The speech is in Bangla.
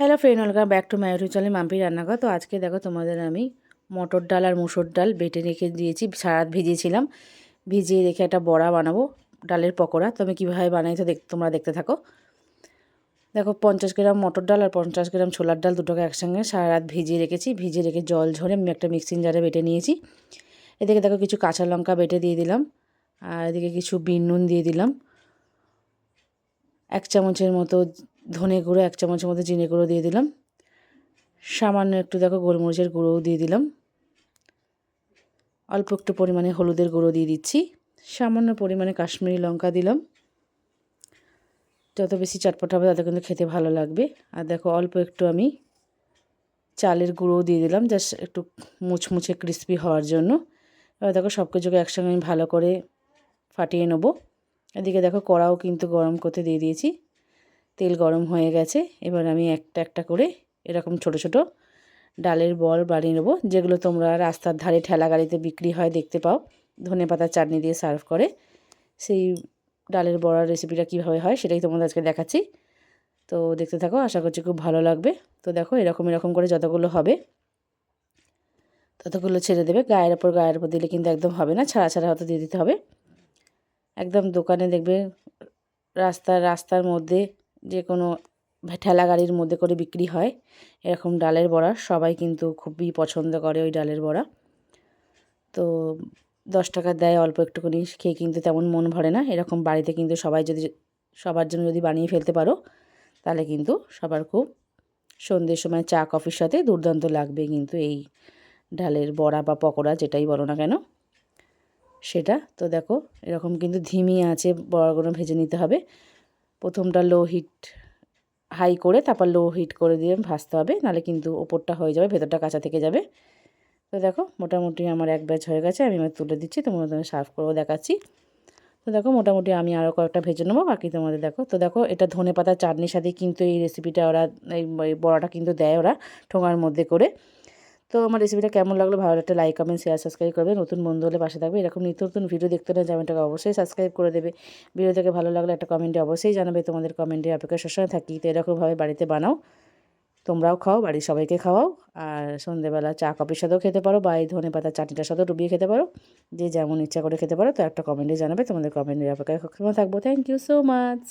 Hello friend welcome back to my channel Mampi Rannaghar তো আজকে দেখো তোমাদের আমি মটর ডাল আর মুসুর ডাল বেটে রেখে দিয়েছি, সারাত ভিজিয়েছিলাম। ভিজিয়ে রেখে একটা বড়া বানাবো, ডালের পকোড়া। তো আমি কীভাবে বানাই তো দেখ তোমরা দেখতে থাকো। দেখো পঞ্চাশ গ্রাম মটর ডাল আর পঞ্চাশ গ্রাম ছোলার ডাল দুটোকে একসঙ্গে সারা রাত ভিজিয়ে রেখেছি। ভিজিয়ে রেখে জল ঝরে আমি একটা মিক্সিং জারে বেটে নিয়েছি। এদিকে দেখো কিছু কাঁচা লঙ্কা বেটে দিয়ে দিলাম, আর এদিকে কিছু বিন নুন দিয়ে দিলাম। এক চামচের মতো ধনে গুঁড়ো, এক চামচের মতো জিনে গুঁড়ো দিয়ে দিলাম। সামান্য একটু দেখো গোলমরিচের গুঁড়োও দিয়ে দিলাম। অল্প একটু পরিমাণে হলুদের গুঁড়ো দিয়ে দিচ্ছি। সামান্য পরিমাণে কাশ্মীরি লঙ্কা দিলাম। যত বেশি চটপট হবে তত কিন্তু খেতে ভালো লাগবে। আর দেখো অল্প একটু আমি চালের গুঁড়োও দিয়ে দিলাম, জাস্ট একটু মুচমুচে ক্রিস্পি হওয়ার জন্য। এবার দেখো সব কিছুকে একসঙ্গে আমি ভালো করে ফাটিয়ে নেব। এদিকে দেখো কড়াও কিন্তু গরম করতে দিয়ে দিয়েছি। তেল গরম হয়ে গেছে। এবার আমি একটা একটা করে এরকম ছোট ছোট ডালের বল বানিয়ে নেব, যেগুলো তোমরা রাস্তার ধারে ঠেলা গাড়িতে বিক্রি হয় দেখতে পাও। ধনে পাতার চাটনি দিয়ে সার্ভ করে। সেই ডালের বড়ার রেসিপিটা কীভাবে হয় সেটাই তোমাদের আজকে দেখাচ্ছি। তো দেখতে থাকো, আশা করছি খুব ভালো লাগবে। তো দেখো, এরকম এরকম করে যতগুলো হবে, ততগুলো ছেড়ে দেবে। গায়ের ওপর গায়ের ওপর দিলে কিন্তু একদম হবে না, ছাড়া ছাড়া হয়তো দিয়ে দিতে হবে। একদম দোকানে দেখবে, রাস্তার রাস্তার মধ্যে যে কোনো ঠেলা গাড়ির মধ্যে করে বিক্রি হয়। এরকম ডালের বড়া, সবাই কিন্তু খুবই পছন্দ করে ওই ডালের বড়া। তো দশ টাকা দেয় অল্প একটুখানি, খেয়ে কিন্তু তেমন মন ভরে না। এরকম বাড়িতে কিন্তু সবাই যদি, সবার জন্য যদি বানিয়ে ফেলতে পারো, তাহলে কিন্তু সবার খুব সন্ধ্যের সময় চা, কফির সাথে দুর্দান্ত লাগবে কিন্তু এই ডালের বড়া বা পকোড়া, যেটাই বলো না কেন। সেটা, তো দেখো, এরকম কিন্তু ধিমি আছে, বড়াগুলো ভেজে নিতে হবে। প্রথমটা লো হিট হাই করে তারপর লো হিট করে দিয়ে ভাজতে হবে, নাহলে কিন্তু ওপরটা হয়ে যাবে, ভেতরটা কাঁচা থেকে যাবে। তো দেখো, মোটামুটি আমার এক ব্যাচ হয়ে গেছে, আমি এবার তুলে দিচ্ছি, তোমাদের সার্ভ করেও দেখাচ্ছি। তো দেখো, মোটামুটি আমি আরও কয়েকটা ভেজে নেব, বাকি তোমাদের দেখো। তো দেখো, এটা ধনে পাতার চাটনির সাথে কিন্তু এই রেসিপিটা ওরা এই বড়াটা কিন্তু দেয় ওরা ঠোঙার মধ্যে করে। তো আমার রেসিপিটা কেমন লাগল ভালো একটা লাইক কমেন্ট শেয়ার সাবস্ক্রাইব করবে। নতুন বন্ধু হলে পাশে থাকবে। এরকম নিত্য নতুন ভিডিও দেখতে না চ্যানেলটাকে অবশ্যই সাবস্ক্রাইব করে দেবে। ভিডিও থেকে ভালো লাগলে একটা কমেন্টে অবশ্যই জানাবে। তোমাদের কমেন্টে অপেক্ষা সবসময় থাকি। তো এরকমভাবে বাড়িতে বানাও। তোমরাও খাও, বাড়ির সবাইকে খাওয়াও। আর সন্ধেবেলা চা কফির সাথেও খেতে পারো বা এই ধনে পাতা চাটনিটার সাথেও ডুবিয়ে খেতে পারো। যে যেমন ইচ্ছা করে খেতে পারো, তো একটা কমেন্টে জানাবে। তোমাদের কমেন্টের অপেক্ষায় থাকব। Thank you so much